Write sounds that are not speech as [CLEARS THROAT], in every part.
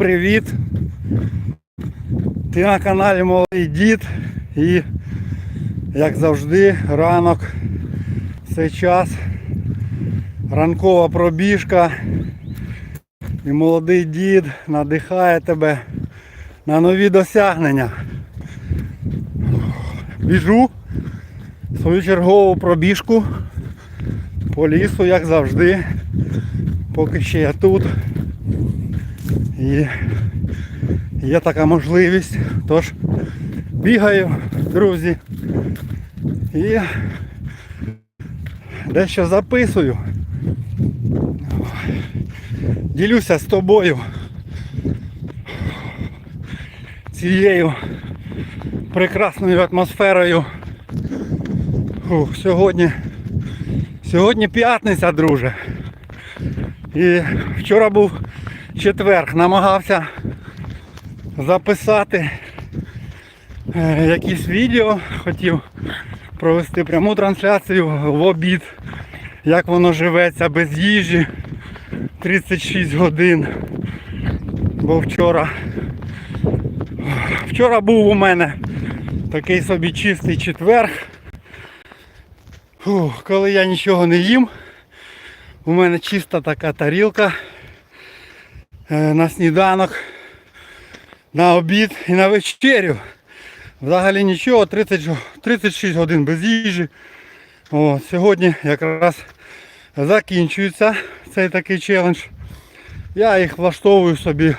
привіт! Ти на каналі Молодий Дід і як завжди ранок цей час ранкова пробіжка і молодий дід надихає тебе на нові досягнення. Біжу свою чергову пробіжку по лісу, як завжди, поки ще я тут. І є така можливість. Тож бігаю, друзі. І дещо записую. Ділюся з тобою цією прекрасною атмосферою. Фух, сьогодні, сьогодні п'ятниця, друже. І вчора був четверг, намагався записати е, якісь відео, хотів провести пряму трансляцію в обід, як воно живеться без їжі 36 годин. Бо вчора вчора був у мене такий собі чистий четверг. Фух, коли я нічого не їм, у мене чиста така тарілка на сніданок, на обід і на вечерю. Взагалі нічого, 30, 36 годин без їжі. О, сьогодні якраз закінчується цей такий челендж. Я їх влаштовую собі.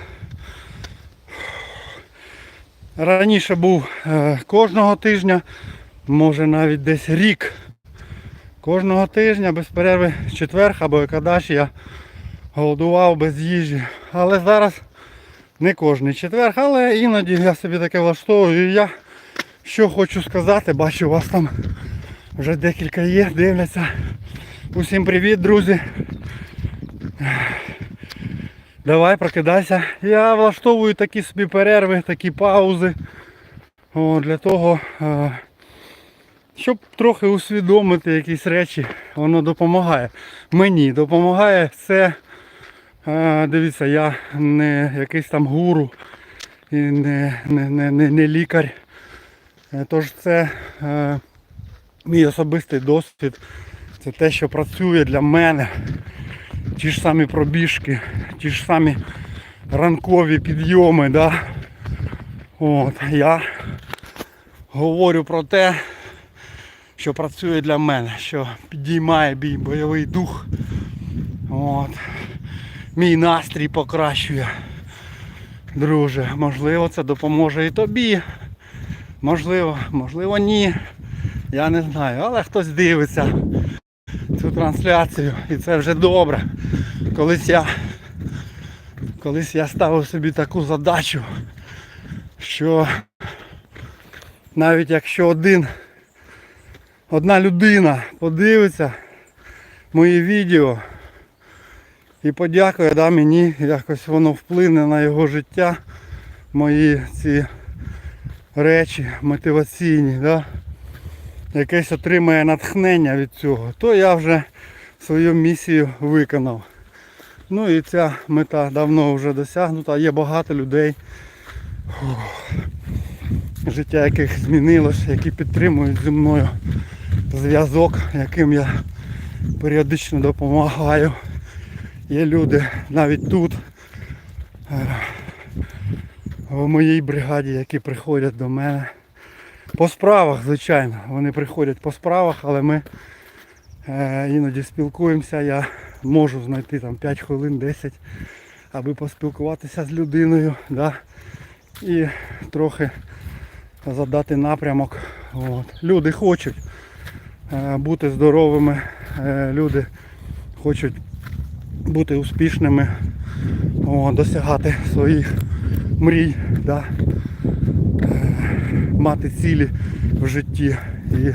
Раніше був е, кожного тижня, може навіть десь рік. Кожного тижня без перерви четверг або кадаш я голодував без їжі. Але зараз не кожний четверг, але іноді я собі таке влаштовую. І я що хочу сказати, бачу у вас там вже декілька є, дивляться. Усім привіт, друзі. Давай, прокидайся. Я влаштовую такі собі перерви, такі паузи. О, для того, е, щоб трохи усвідомити якісь речі, воно допомагає. Мені допомагає це. Дивіться, я не якийсь там гуру і не, не, не, не, не лікар. Е, Тож це е, мій особистий досвід. Це те, що працює для мене. Ті ж самі пробіжки, ті ж самі ранкові підйоми. Да? От, я говорю про те, що працює для мене, що підіймає мій бойовий дух. От. Мій настрій покращує. Друже, можливо це допоможе і тобі. Можливо, можливо ні. Я не знаю, але хтось дивиться цю трансляцію і це вже добре. Колись я колись я ставив собі таку задачу, що навіть якщо один одна людина подивиться мої відео і подякує да, мені, якось воно вплине на його життя, мої ці речі мотиваційні, да, якесь отримає натхнення від цього, то я вже свою місію виконав. Ну і ця мета давно вже досягнута. Є багато людей, життя яких змінилось, які підтримують зі мною зв'язок, яким я періодично допомагаю. Є люди навіть тут, е, в моїй бригаді, які приходять до мене. По справах, звичайно. Вони приходять по справах, але ми е, іноді спілкуємося. Я можу знайти там 5 хвилин, 10, аби поспілкуватися з людиною. Да? І трохи задати напрямок. От. Люди хочуть е, бути здоровими, люди хочуть бути успішними, о, досягати своїх мрій, да? е, мати цілі в житті. І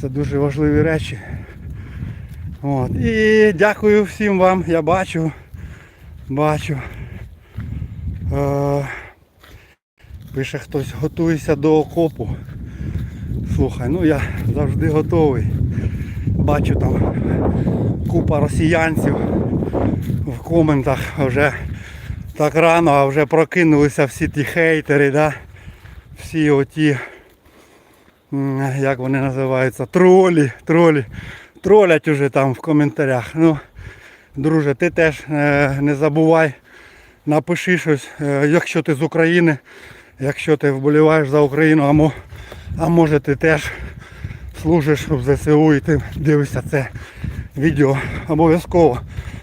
це дуже важливі речі. От. І дякую всім вам, я бачу, бачу. Е, пише хтось, готуйся до окопу. Слухай, ну я завжди готовий. Бачу там купа росіянців в коментах вже так рано, а вже прокинулися всі ті хейтери, да? всі оті, як вони називаються, тролі, тролі. Тролять уже там в коментарях. Ну, друже, ти теж е, не забувай, напиши щось, е, якщо ти з України, якщо ти вболіваєш за Україну, а, мо, а може ти теж служиш в ЗСУ і ти дивишся це відео. Обов'язково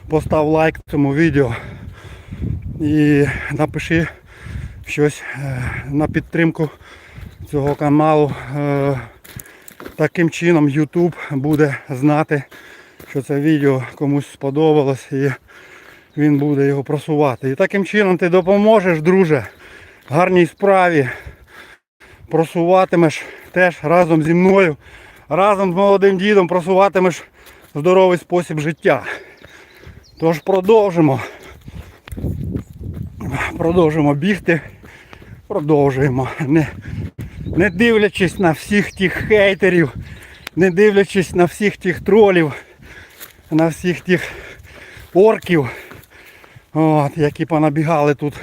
постав лайк цьому відео і напиши щось е, на підтримку цього каналу. Е, Таким чином YouTube буде знати, що це відео комусь сподобалось і він буде його просувати. І таким чином ти допоможеш, друже, гарній справі. Просуватимеш теж разом зі мною, разом з молодим дідом просуватимеш здоровий спосіб життя. Тож продовжимо. Продовжимо бігти. Продовжуємо. Не, не дивлячись на всіх тих хейтерів, не дивлячись на всіх тих тролів, на всіх тих орків, от, які понабігали тут.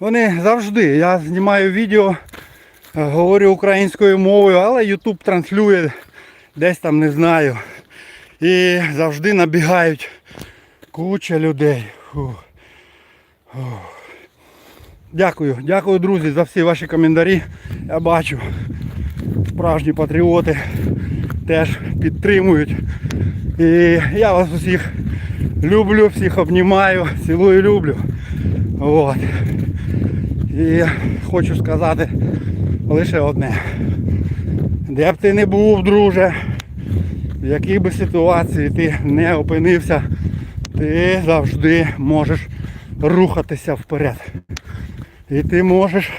Вони завжди. Я знімаю відео, е, говорю українською мовою, але YouTube транслює десь там не знаю. І завжди набігають куча людей. Фух. Фух. Дякую, дякую, друзі, за всі ваші коментарі. Я бачу, справжні патріоти теж підтримують. І я вас усіх люблю, всіх обнімаю, цілую, люблю. От. І хочу сказати лише одне. Де б ти не був, друже, в якій би ситуації ти не опинився, ти завжди можеш рухатися вперед. І ти можеш,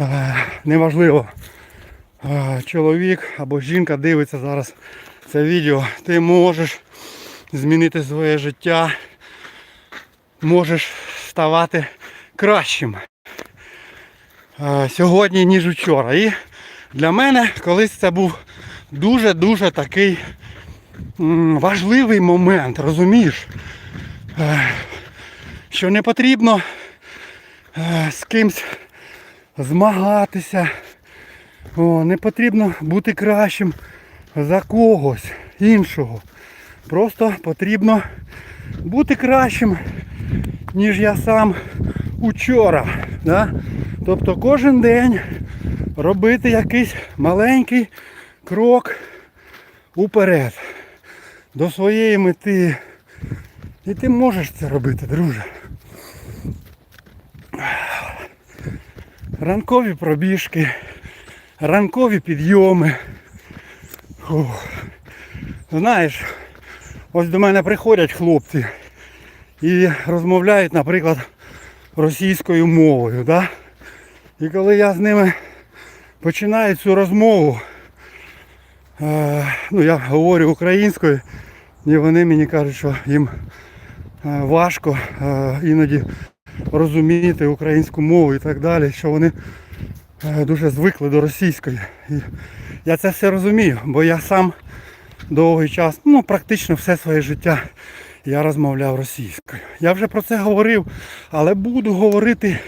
е, неважливо, е, чоловік або жінка дивиться зараз це відео, ти можеш змінити своє життя, можеш ставати кращим е, сьогодні, ніж вчора. І для мене колись це був дуже-дуже такий важливий момент, розумієш? Е, Що не потрібно е, з кимсь змагатися. Не потрібно бути кращим за когось іншого. Просто потрібно бути кращим, ніж я сам учора. Да? Тобто кожен день робити якийсь маленький крок уперед до своєї мети. І ти можеш це робити, друже. Ранкові пробіжки, ранкові підйоми. Фух. Знаєш, ось до мене приходять хлопці і розмовляють, наприклад, російською мовою. Да? І коли я з ними починаю цю розмову, ну я говорю українською, і вони мені кажуть, що їм е, важко е, іноді розуміти українську мову і так далі, що вони е, дуже звикли до російської. І я це все розумію, бо я сам довгий час, ну практично все своє життя я розмовляв російською. Я вже про це говорив, але буду говорити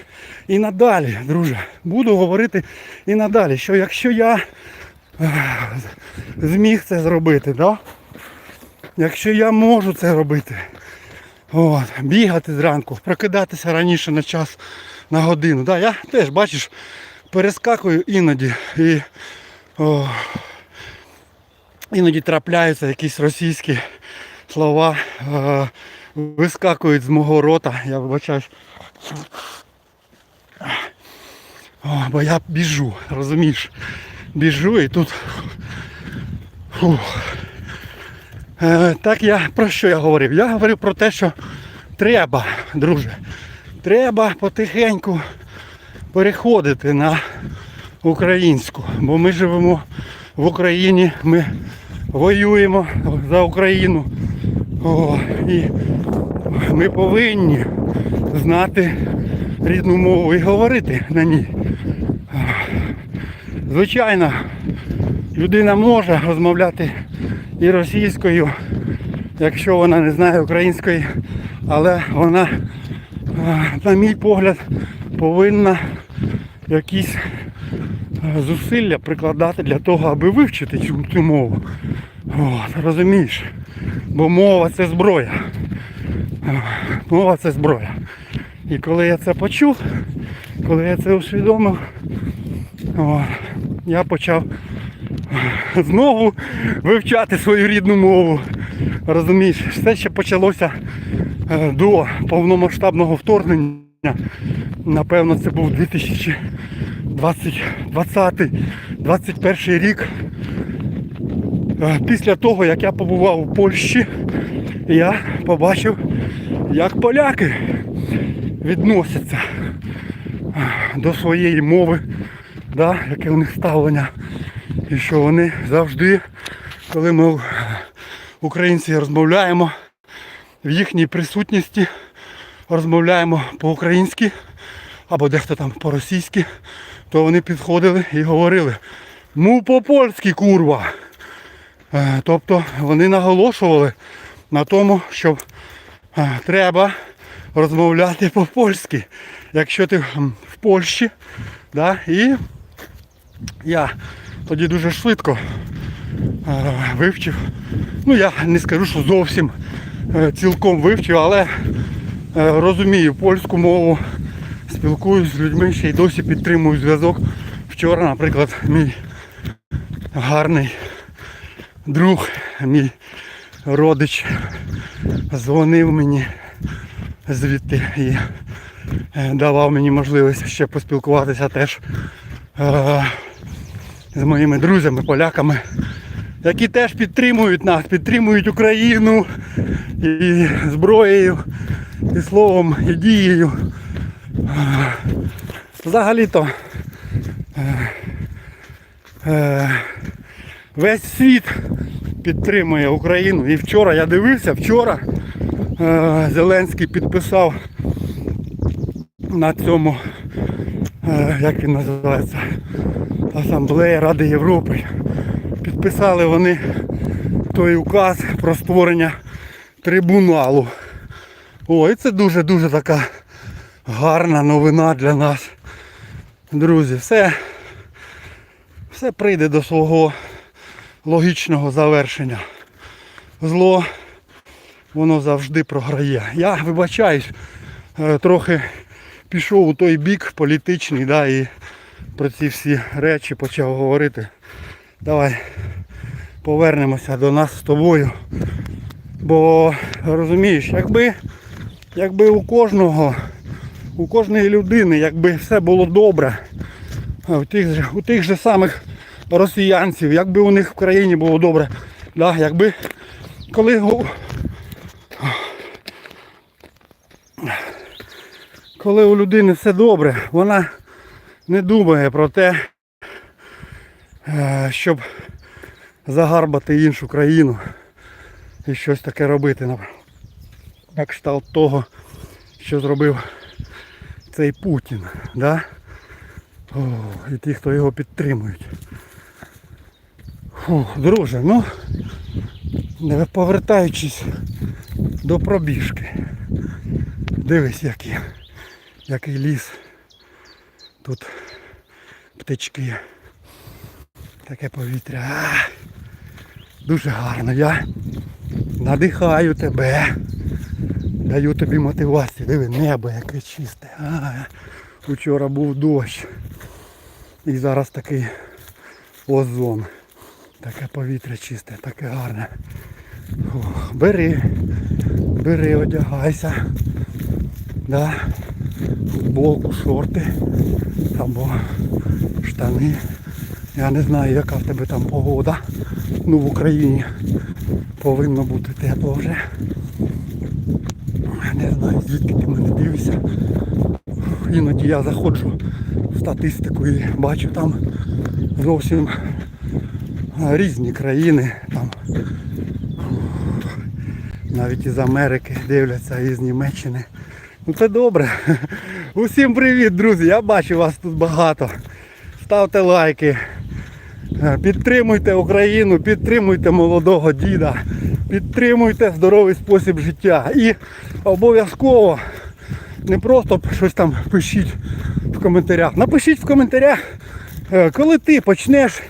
і надалі, друже. Буду говорити і надалі, що якщо я е, зміг це зробити, да? якщо я можу це робити, от, бігати зранку, прокидатися раніше на час, на годину. Да, я теж, бачиш, перескакую іноді і о, іноді трапляються якісь російські слова, е, вискакують з мого рота, я вибачаюсь. О, бо я біжу, розумієш? Біжу і тут. Фух. Е, так я про що я говорив? Я говорив про те, що треба, друже, треба потихеньку переходити на українську, бо ми живемо в Україні, ми воюємо за Україну. О, і ми повинні знати рідну мову і говорити на ній. Звичайно, людина може розмовляти і російською, якщо вона не знає української, але вона е, на мій погляд, повинна якісь е, зусилля прикладати для того, аби вивчити цю, цю мову. От, розумієш? Бо мова це зброя. Е, Мова це зброя. І коли я це почув, коли я це усвідомив, о, я почав знову вивчати свою рідну мову. Розумієш, все ще почалося е, до повномасштабного вторгнення. Напевно, це був 2020-2021 рік. Е, Після того, як я побував у Польщі, я побачив, як поляки відносяться е, до своєї мови, да, яке у них ставлення. І що вони завжди, коли ми українці розмовляємо в їхній присутності, розмовляємо по-українськи або дехто там по-російськи, то вони підходили і говорили му по-польськи, курва. Е, Тобто вони наголошували на тому, що е, треба розмовляти по-польськи. Якщо ти в Польщі, да, і я тоді дуже швидко е, вивчив. Ну я не скажу, що зовсім е, цілком вивчив, але е, розумію польську мову, спілкуюсь з людьми, ще й досі підтримую зв'язок. Вчора, наприклад, мій гарний друг, мій родич дзвонив мені звідти і давав мені можливість ще поспілкуватися теж з моїми друзями, поляками, які теж підтримують нас, підтримують Україну і зброєю, і словом, і дією. Взагалі-то е, е, весь світ підтримує Україну. І вчора я дивився, вчора е, Зеленський підписав на цьому, як він називається, Асамблея Ради Європи. Підписали вони той указ про створення трибуналу. О, і це дуже-дуже така гарна новина для нас. Друзі, все, все прийде до свого логічного завершення. Зло, воно завжди програє. Я вибачаюсь, е, трохи пішов у той бік політичний, да, і про ці всі речі почав говорити. Давай повернемося до нас з тобою. Бо розумієш, якби, якби у кожного, у кожної людини, якби все було добре, у тих у тих же самих росіянців, якби у них в країні було добре, да, якби коли коли у людини все добре, вона не думає про те, е, щоб загарбати іншу країну і щось таке робити. на- кшталт того, що зробив цей Путін. Да? О, і ті, хто його підтримують. Фух, друже, ну не повертаючись до пробіжки. Дивись, який, який ліс. Тут птички. Таке повітря. А, дуже гарно. Я надихаю тебе. Даю тобі мотивацію. Диви, небо яке чисте. А, Вчора був дощ. І зараз такий озон. Таке повітря чисте, таке гарне. Фух, бери, бери, одягайся. Да. Футболку, шорти або штани. Я не знаю, яка в тебе там погода. Ну в Україні повинно бути тепло вже. Не знаю, звідки ти мене дивишся. Іноді я заходжу в статистику і бачу там зовсім різні країни. Там навіть із Америки дивляться, і з Німеччини. Ну це добре. Усім привіт, друзі! Я бачу вас тут багато. Ставте лайки. Підтримуйте Україну, підтримуйте молодого діда, підтримуйте здоровий спосіб життя. І обов'язково Не просто щось там пишіть в коментарях. Напишіть в коментарях, е, коли ти почнеш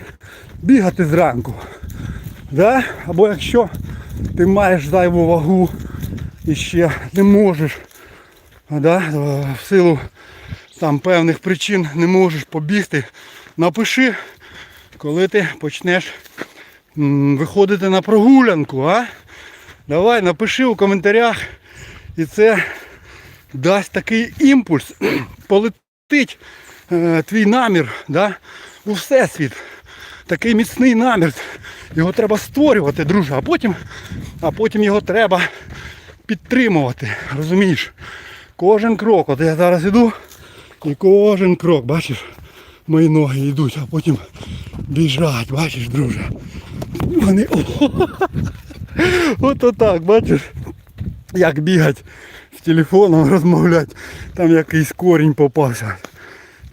бігати зранку. Да? Або якщо ти маєш зайву вагу і ще не можеш да? е, в силу там певних причин не можеш побігти, напиши, коли ти почнеш виходити на прогулянку, а? Давай, напиши у коментарях. І це дасть такий імпульс. [CLEARS THROAT] Полетить е, твій намір да, у всесвіт. Такий міцний намір. Його треба створювати, друже, а потім, а потім його треба підтримувати. Розумієш? Кожен крок. От я зараз іду і кожен крок, бачиш, мої ноги йдуть, а потім біжать, бачиш, друже. Вони. [LAUGHS] От отак, бачиш, як бігать з телефоном розмовляти, там якийсь корінь попався.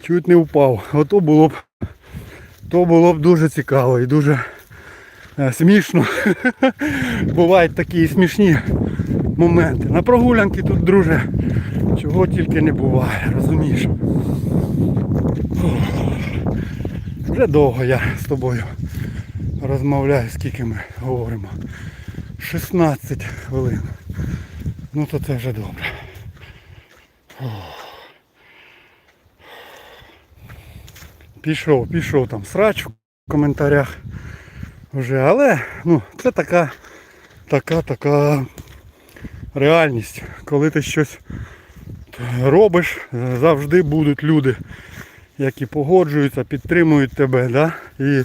Чуть не впав. Ото було б то було б дуже цікаво і дуже е, смішно. [LAUGHS] Бувають такі смішні моменти. На прогулянки тут, друже, чого тільки не буває, розумієш? Вже довго я з тобою розмовляю, скільки ми говоримо. 16 хвилин. Ну то це вже добре. Пішов, пішов там срач в коментарях вже, але ну, це така, така, така реальність. Коли ти щось робиш, завжди будуть люди, які погоджуються, підтримують тебе, да? і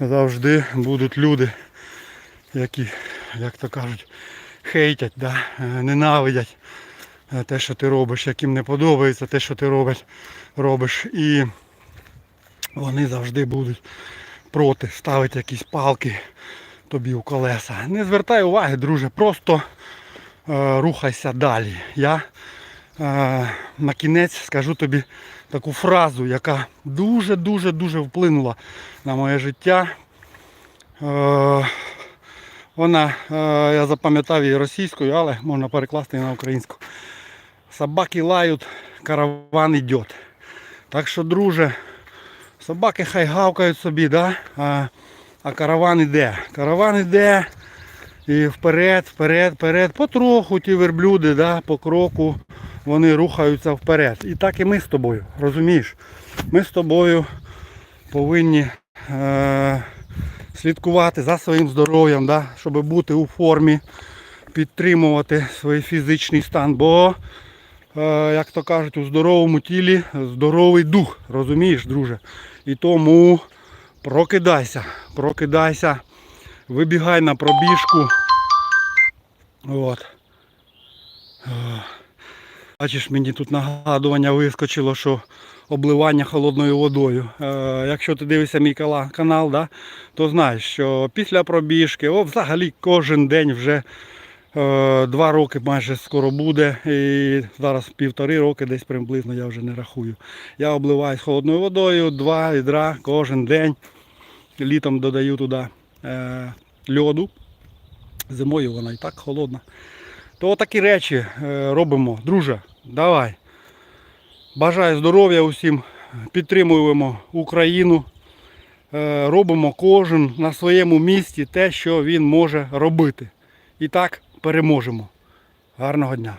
завжди будуть люди, які, як то кажуть, хейтять, да? е, ненавидять е, те, що ти робиш, яким не подобається те, що ти робиш. робиш. І вони завжди будуть проти, ставити якісь палки тобі у колеса. Не звертай уваги, друже, просто е, рухайся далі. Я на кінець скажу тобі таку фразу, яка дуже-дуже дуже вплинула на моє життя. Е, вона, е, я запам'ятав її російською, але можна перекласти її на українську. Собаки лають, караван йде. Так що, друже, собаки хай гавкають собі, да? а, а караван іде. Караван іде і вперед, вперед, вперед. Потроху ті верблюди, да? по кроку вони рухаються вперед. І так і ми з тобою, розумієш? Ми з тобою повинні е, слідкувати за своїм здоров'ям, да? щоб бути у формі, підтримувати свій фізичний стан. Бо е, як то кажуть, у здоровому тілі здоровий дух, розумієш, друже? І тому прокидайся, прокидайся, вибігай на пробіжку. От. Бачиш, мені тут нагадування вискочило, що обливання холодною водою. Е, якщо ти дивишся мій канал, да, то знаєш, що після пробіжки, о, взагалі кожен день вже Е, Два роки майже скоро буде. І зараз півтори роки десь приблизно я вже не рахую. Я обливаюсь холодною водою, два відра кожен день. Літом додаю туди е, льоду. Зимою вона і так холодна. То такі речі е, робимо. Друже, давай. Бажаю здоров'я усім. Підтримуємо Україну. Е, робимо кожен на своєму місці те, що він може робити. І так переможемо. Гарного дня!